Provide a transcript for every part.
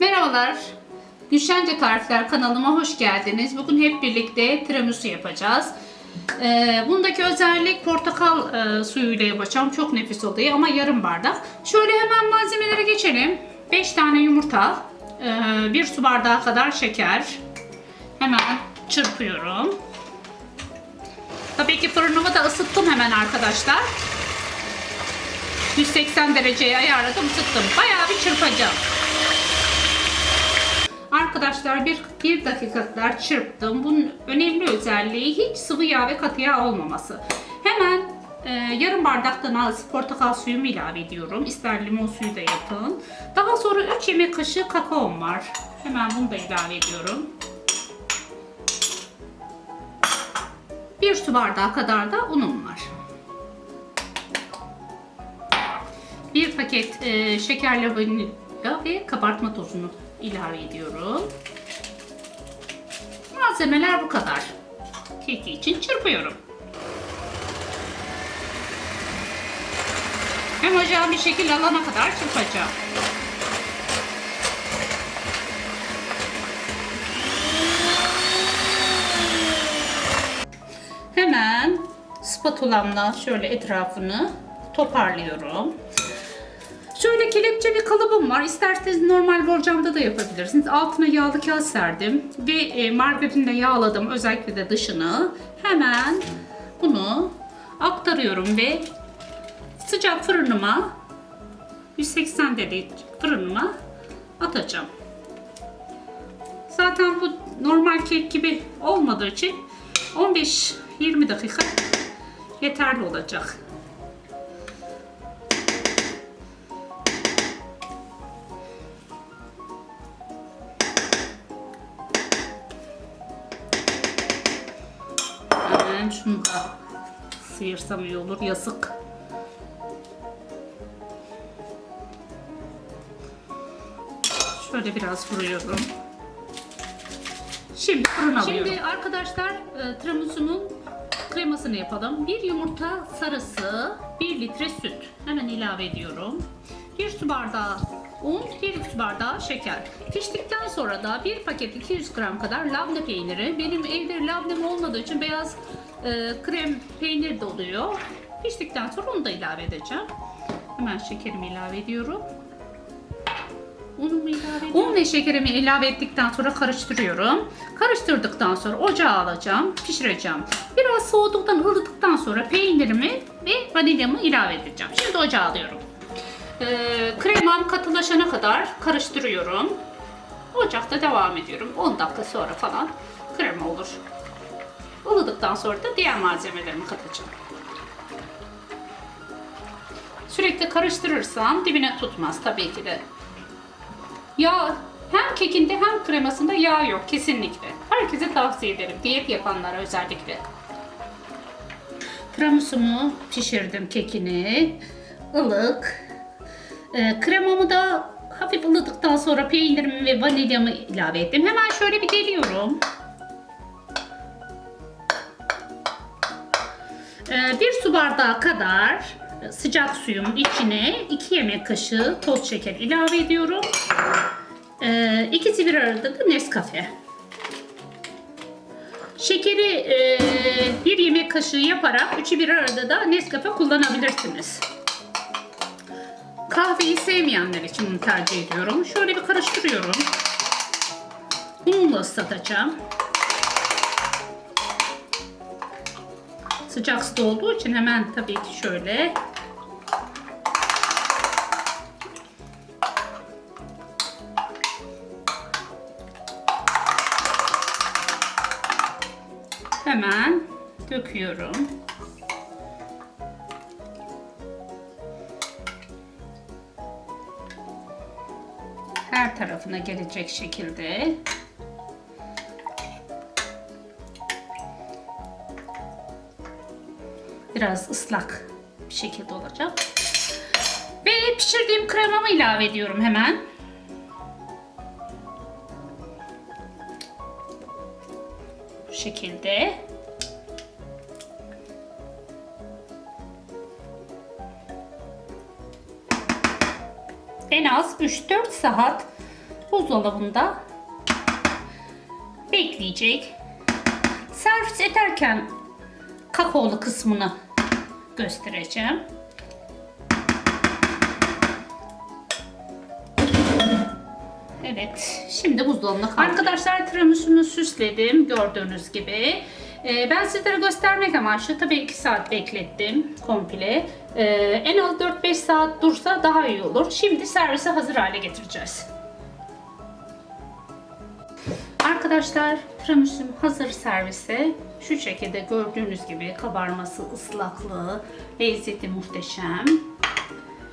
Merhabalar. Gülşence Tarifler kanalıma hoş geldiniz. Bugün hep birlikte tiramisu yapacağız. Ee, bundaki özellik portakal e, suyuyla yapacağım. Çok nefis oluyor ama yarım bardak. Şöyle hemen malzemelere geçelim. 5 tane yumurta, 1 su bardağı kadar şeker. Hemen çırpıyorum. Tabii ki fırınımı da ısıttım hemen arkadaşlar. 180 dereceye ayarladım, ısıttım. Bayağı bir çırpacağım. Arkadaşlar bir, bir dakika kadar çırptım. Bunun önemli özelliği hiç sıvı yağ ve katı yağ olmaması. Hemen e, yarım bardaktan az portakal suyumu ilave ediyorum. İster limon suyu da yapın. Daha sonra 3 yemek kaşığı kakaom var. Hemen bunu da ilave ediyorum. Bir su bardağı kadar da unum var. Bir paket e, şekerli vanilya ve kabartma tozunu ilave ediyorum. Malzemeler bu kadar. Keki için çırpıyorum. Homojen bir şekil alana kadar çırpacağım. Hemen spatulamla şöyle etrafını toparlıyorum. Şöyle kelepçe bir kalıbım var. İsterseniz normal borcamda da yapabilirsiniz. Altına yağlı kağıt serdim ve e, margarinle yağladım özellikle de dışını. Hemen bunu aktarıyorum ve sıcak fırınıma 180 derece fırınıma atacağım. Zaten bu normal kek gibi olmadığı için 15-20 dakika yeterli olacak. Şunu da sıyırsam iyi olur. Yazık. Şöyle biraz vuruyorum. Şimdi fırına alıyorum. Şimdi arkadaşlar e, tiramisu'nun kremasını yapalım. Bir yumurta sarısı, 1 litre süt. Hemen ilave ediyorum. 1 su bardağı un, 1 su bardağı şeker. Piştikten sonra da 1 paket 200 gram kadar labne peyniri. Benim evde labnem olmadığı için beyaz e, krem peynir de oluyor. Piştikten sonra onu da ilave edeceğim. Hemen şekerimi ilave ediyorum. Unumu ilave ediyorum. Un ve şekerimi ilave ettikten sonra karıştırıyorum. Karıştırdıktan sonra ocağa alacağım, pişireceğim. Biraz soğuduktan, ılıdıktan sonra peynirimi ve vanilyamı ilave edeceğim. Şimdi ocağa alıyorum. Ee, kremam katılaşana kadar karıştırıyorum. Ocakta devam ediyorum. 10 dakika sonra falan krema olur. Ilıdıktan sonra da diğer malzemelerimi katacağım. Sürekli karıştırırsam dibine tutmaz tabii ki de. Yağ hem kekinde hem kremasında yağ yok kesinlikle. Herkese tavsiye ederim. Diyet yapanlara özellikle. Tiramisu'mu pişirdim kekini. ılık. Ee, kremamı da hafif ılıdıktan sonra peynirimi ve vanilyamı ilave ettim. Hemen şöyle bir deliyorum. Ee, bir su bardağı kadar sıcak suyun içine 2 yemek kaşığı toz şeker ilave ediyorum. Ee, ikisi bir arada da Nescafe. Şekeri e, bir yemek kaşığı yaparak üçü bir arada da Nescafe kullanabilirsiniz. Kahveyi sevmeyenler için bunu tercih ediyorum. Şöyle bir karıştırıyorum. Unla ıslatacağım. Sıcak suda olduğu için hemen tabii ki şöyle hemen döküyorum. Her tarafına gelecek şekilde biraz ıslak bir şekilde olacak. Ve pişirdiğim kremamı ilave ediyorum hemen. Bu şekilde. En az 3-4 saat buzdolabında bekleyecek. Servis ederken kakaolu kısmını göstereceğim. Evet, şimdi buzdolabına kaldı. Arkadaşlar tiramisu'nu süsledim gördüğünüz gibi. Ee, ben sizlere göstermek amaçlı tabii 2 saat beklettim komple. Ee, en az 4-5 saat dursa daha iyi olur. Şimdi servise hazır hale getireceğiz. Arkadaşlar tiramisu'm hazır servise. Şu şekilde gördüğünüz gibi kabarması, ıslaklığı, lezzeti muhteşem.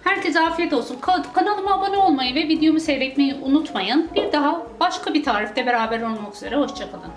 Herkese afiyet olsun. Ka- Kanalıma abone olmayı ve videomu seyretmeyi unutmayın. Bir daha başka bir tarifte beraber olmak üzere. Hoşçakalın.